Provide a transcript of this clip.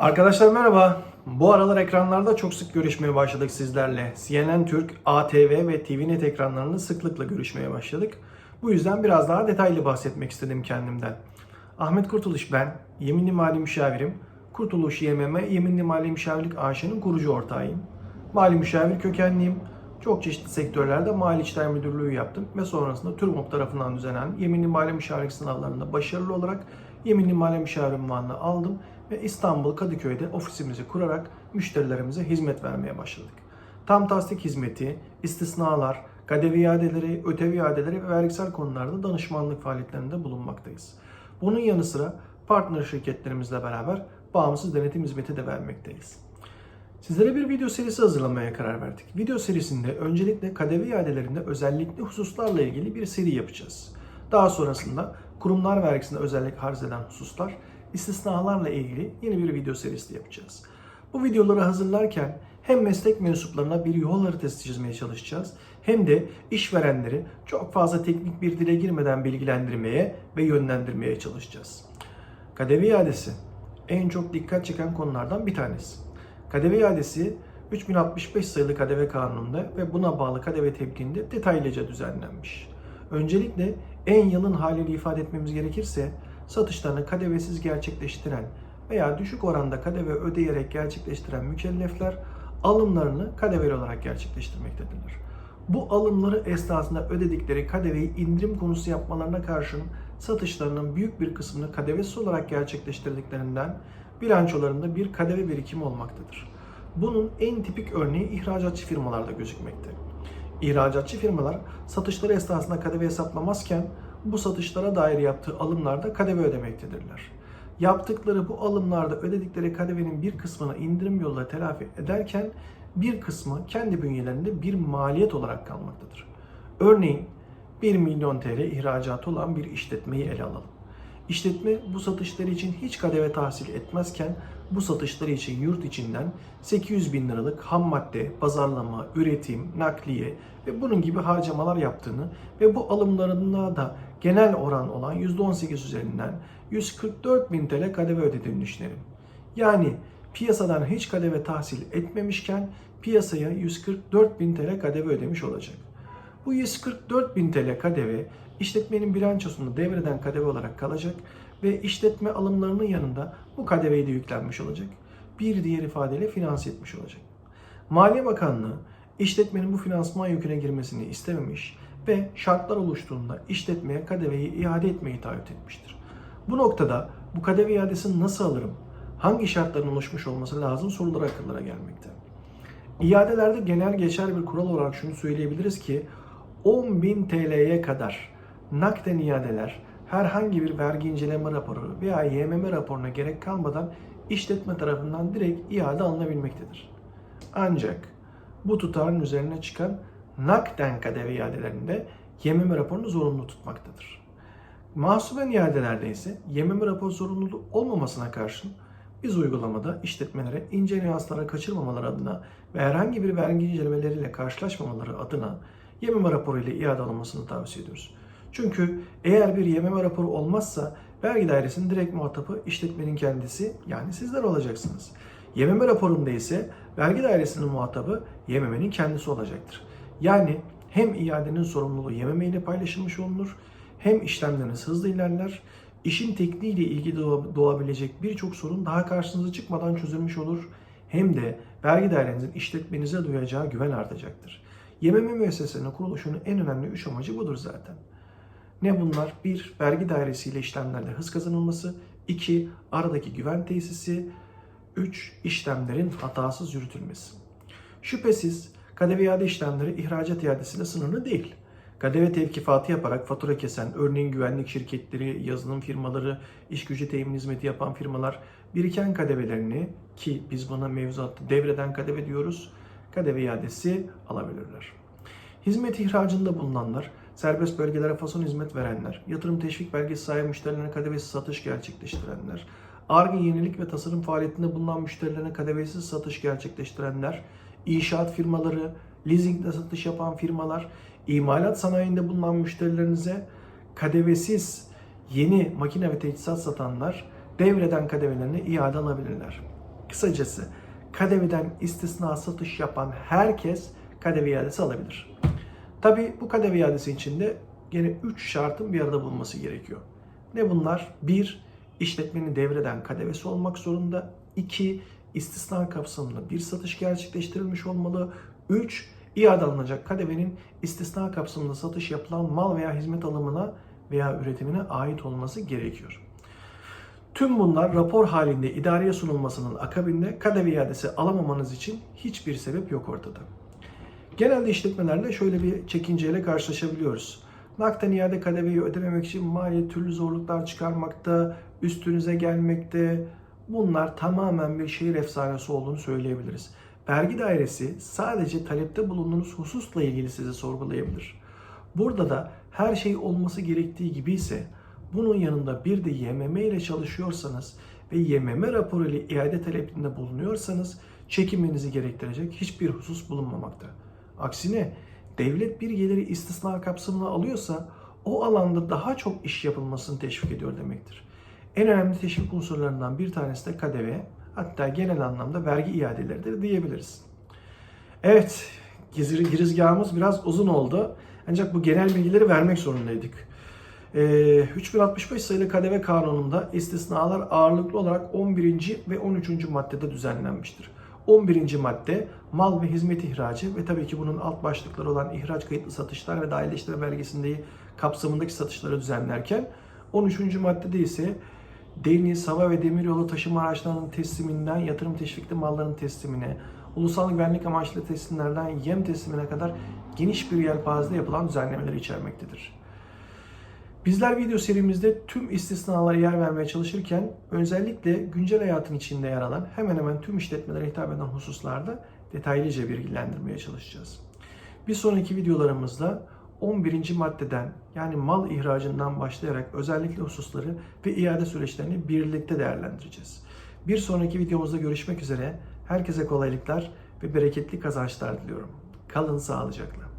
Arkadaşlar merhaba. Bu aralar ekranlarda çok sık görüşmeye başladık sizlerle. CNN Türk, ATV ve TVNet ekranlarında sıklıkla görüşmeye başladık. Bu yüzden biraz daha detaylı bahsetmek istedim kendimden. Ahmet Kurtuluş ben, Yeminli Mali Müşavirim. Kurtuluş YMM, Yeminli Mali Müşavirlik AŞ'nin kurucu ortağıyım. Mali müşavir kökenliyim. Çok çeşitli sektörlerde mali işler müdürlüğü yaptım ve sonrasında TÜRMOP tarafından düzenlenen yeminli mali müşavirlik sınavlarında başarılı olarak yeminli mali müşavir unvanını aldım ve İstanbul Kadıköy'de ofisimizi kurarak müşterilerimize hizmet vermeye başladık. Tam tasdik hizmeti, istisnalar, KDV iadeleri, ötev iadeleri ve vergisel konularda danışmanlık faaliyetlerinde bulunmaktayız. Bunun yanı sıra partner şirketlerimizle beraber bağımsız denetim hizmeti de vermekteyiz. Sizlere bir video serisi hazırlamaya karar verdik. Video serisinde öncelikle KDV iadelerinde özellikli hususlarla ilgili bir seri yapacağız. Daha sonrasında kurumlar vergisinde özellik arz eden hususlar, istisnalarla ilgili yeni bir video serisi yapacağız. Bu videoları hazırlarken hem meslek mensuplarına bir yol haritası çizmeye çalışacağız hem de işverenleri çok fazla teknik bir dile girmeden bilgilendirmeye ve yönlendirmeye çalışacağız. KDV iadesi en çok dikkat çeken konulardan bir tanesi. KDV iadesi 3065 sayılı KDV kanununda ve buna bağlı KDV tebliğinde detaylıca düzenlenmiş. Öncelikle en yalın haliyle ifade etmemiz gerekirse satışlarını KDV'siz gerçekleştiren veya düşük oranda KDV ödeyerek gerçekleştiren mükellefler alımlarını KDV'li olarak gerçekleştirmektedirler. Bu alımları esnasında ödedikleri KDV'yi indirim konusu yapmalarına karşın satışlarının büyük bir kısmını KDV'siz olarak gerçekleştirdiklerinden bilançolarında bir KDV birikimi olmaktadır. Bunun en tipik örneği ihracatçı firmalarda gözükmekte. İhracatçı firmalar satışları esnasında KDV hesaplamazken bu satışlara dair yaptığı alımlarda KDV ödemektedirler. Yaptıkları bu alımlarda ödedikleri KDV'nin bir kısmını indirim yoluyla telafi ederken bir kısmı kendi bünyelerinde bir maliyet olarak kalmaktadır. Örneğin 1 milyon TL ihracatı olan bir işletmeyi ele alalım. İşletme bu satışları için hiç KDV tahsil etmezken bu satışları için yurt içinden 800 bin liralık ham madde, pazarlama, üretim, nakliye ve bunun gibi harcamalar yaptığını ve bu alımlarında da genel oran olan %18 üzerinden 144 bin TL KDV ödediğini düşünelim. Yani piyasadan hiç KDV tahsil etmemişken piyasaya 144 bin TL KDV ödemiş olacak. Bu 144 bin TL KDV işletmenin bilançosunda devreden KDV olarak kalacak ve işletme alımlarının yanında bu KDV'yi de yüklenmiş olacak. Bir diğer ifadeyle finanse etmiş olacak. Maliye Bakanlığı işletmenin bu finansman yüküne girmesini istememiş ve şartlar oluştuğunda işletmeye KDV'yi iade etmeyi taahhüt etmiştir. Bu noktada bu KDV iadesini nasıl alırım? Hangi şartların oluşmuş olması lazım sorular akıllara gelmekte. İadelerde genel geçer bir kural olarak şunu söyleyebiliriz ki 10.000 TL'ye kadar nakden iadeler herhangi bir vergi inceleme raporu veya YMM raporuna gerek kalmadan işletme tarafından direkt iade alınabilmektedir. Ancak bu tutarın üzerine çıkan nakden KDV iadelerinde YMM raporunu zorunlu tutmaktadır. Mahsuben iadelerde ise YMM rapor zorunluluğu olmamasına karşın biz uygulamada işletmelere ince nüanslara kaçırmamaları adına ve herhangi bir vergi incelemeleriyle karşılaşmamaları adına YMM raporu ile iade alınmasını tavsiye ediyoruz. Çünkü eğer bir YMM raporu olmazsa vergi dairesinin direkt muhatabı işletmenin kendisi yani sizler olacaksınız. YMM raporunda ise vergi dairesinin muhatabı YMM'nin kendisi olacaktır. Yani hem iadenin sorumluluğu YMM ile paylaşılmış olunur hem işlemleriniz hızlı ilerler, işin tekniğiyle ilgili doğabilecek birçok sorun daha karşınıza çıkmadan çözülmüş olur. Hem de vergi dairenizin işletmenize duyacağı güven artacaktır. YMM müesseselerinin kuruluşunun en önemli üç amacı budur zaten. Ne bunlar? 1. Vergi dairesiyle işlemlerde hız kazanılması. 2. Aradaki güven tesisi. 3. işlemlerin hatasız yürütülmesi. Şüphesiz KDV iade işlemleri ihracat iadesiyle sınırlı değil. KDV tevkifatı yaparak fatura kesen, örneğin güvenlik şirketleri, yazılım firmaları, iş gücü temin hizmeti yapan firmalar biriken KDV'lerini ki biz buna mevzuatta devreden KDV diyoruz, KDV iadesi alabilirler. Hizmet ihracında bulunanlar, serbest bölgelere fason hizmet verenler, yatırım teşvik belgesi sahibi müşterilerine KDV'siz satış gerçekleştirenler, ARGE yenilik ve tasarım faaliyetinde bulunan müşterilerine KDV'siz satış gerçekleştirenler, inşaat firmaları, leasingle satış yapan firmalar, imalat sanayinde bulunan müşterilerinize KDV'siz yeni makine ve teçhizat satanlar devreden KDV'lerini iade alabilirler. Kısacası KDV'den istisna satış yapan herkes KDV iadesi alabilir. Tabi bu KDV iadesi için de yine 3 şartın bir arada bulunması gerekiyor. Ne bunlar? 1. işletmenin devreden KDV'si olmak zorunda. 2. istisna kapsamında bir satış gerçekleştirilmiş olmalı. 3. iade alınacak KDV'nin istisna kapsamında satış yapılan mal veya hizmet alımına veya üretimine ait olması gerekiyor. Tüm bunlar rapor halinde idareye sunulmasının akabinde KDV iadesi alamamanız için hiçbir sebep yok ortada. Genelde işletmelerle şöyle bir çekinceyle karşılaşabiliyoruz. Nakden iade KDV'yi ödememek için mali türlü zorluklar çıkarmakta, üstünüze gelmekte. Bunlar tamamen bir şehir efsanesi olduğunu söyleyebiliriz. Vergi dairesi sadece talepte bulunduğunuz hususla ilgili sizi sorgulayabilir. Burada da her şey olması gerektiği gibi ise bunun yanında bir de YMM ile çalışıyorsanız ve YMM raporu ile iade talepinde bulunuyorsanız çekinmenizi gerektirecek hiçbir husus bulunmamakta. Aksine devlet bir geliri istisna kapsamına alıyorsa o alanda daha çok iş yapılmasını teşvik ediyor demektir. En önemli teşvik unsurlarından bir tanesi de KDV, hatta genel anlamda vergi iadeleridir diyebiliriz. Evet, girizgahımız biraz uzun oldu. Ancak bu genel bilgileri vermek zorundaydık. Ee, 3065 sayılı KDV kanununda istisnalar ağırlıklı olarak 11. ve 13. maddede düzenlenmiştir. 11. madde mal ve hizmet ihracı ve tabii ki bunun alt başlıkları olan ihraç kayıtlı satışlar ve dahilleştirme belgesinde kapsamındaki satışları düzenlerken 13. maddede ise deniz, hava ve demiryolu taşıma araçlarının tesliminden yatırım teşvikli malların teslimine, ulusal güvenlik amaçlı teslimlerden yem teslimine kadar geniş bir yelpazede yapılan düzenlemeleri içermektedir. Bizler video serimizde tüm istisnalara yer vermeye çalışırken özellikle güncel hayatın içinde yer alan hemen hemen tüm işletmelere hitap eden hususlarda detaylıca bilgilendirmeye çalışacağız. Bir sonraki videolarımızda 11. maddeden yani mal ihracından başlayarak özellikle hususları ve iade süreçlerini birlikte değerlendireceğiz. Bir sonraki videomuzda görüşmek üzere. Herkese kolaylıklar ve bereketli kazançlar diliyorum. Kalın sağlıcakla.